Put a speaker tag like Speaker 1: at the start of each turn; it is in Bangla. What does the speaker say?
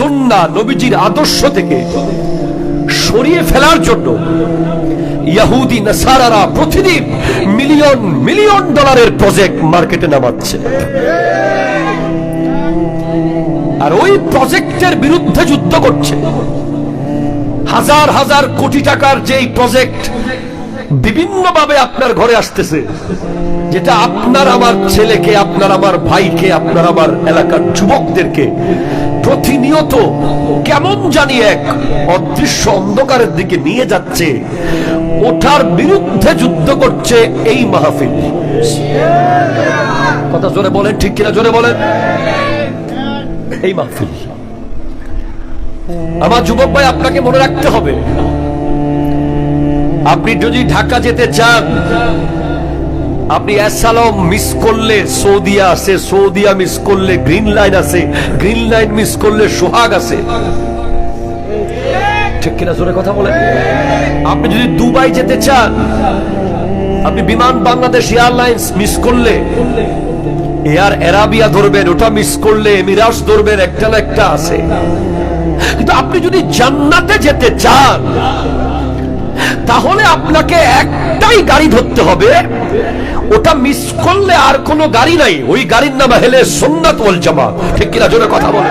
Speaker 1: সুন্না নবীজির আদর্শ থেকে সরিয়ে ফেলার জন্য ইয়াহুদি নাসারারা প্রতিদিন মিলিয়ন মিলিয়ন ডলারের প্রজেক্ট মার্কেটে নামাচ্ছে। আর ওই প্রজেক্টের বিরুদ্ধে যুদ্ধ করছে। হাজার হাজার কোটি টাকার যেই প্রজেক্ট বিভিন্নভাবে আপনার ঘরে আসতেছে। যেটা আপনার আমার ছেলেকে, আপনার আমার ভাইকে, আপনার আমার এলাকার যুবকদেরকে প্রতিনিয়ত কেমন জানি এক অদৃশ্য অন্ধকারের দিকে নিয়ে যাচ্ছে, ওঠার বিরুদ্ধে যুদ্ধ করছে এই মাহফিল। কথা জোরে বলেন, ঠিক কিনা জোরে বলেন? এই মাহফিল। আমার যুবক ভাই, আপনাকে মনে রাখতে হবে আপনি যদি ঢাকা যেতে চান, আপনি অ্যাসালম মিস করলে সৌদিয়া আছে, সৌদিয়া মিস করলে গ্রিন লাইন আছে গ্রিন লাইন মিস করলে সোহাগ আছে। ঠিক কিনা জোরে কথা বলেন? আপনি যদি দুবাই যেতে চান, আপনি বিমান বাংলাদেশ এয়ারলাইন্স মিস করলে, এয়ার এরাবিয়া ধরবেন, ওটা মিস করলে এমিরাস ধরবেন, একটা না একটা আছে। কিন্তু আপনি যদি জান্নাতে যেতে চান তাহলে আপনাকে একটাই গাড়ি ধরতে হবে। ওটা মিস করলে আর কোনো গাড়ি নাই। ওই গাড়ির নাম হেলে সোমনাথ ওয়াল জামা ঠিক কিনা জোরে কথা বলে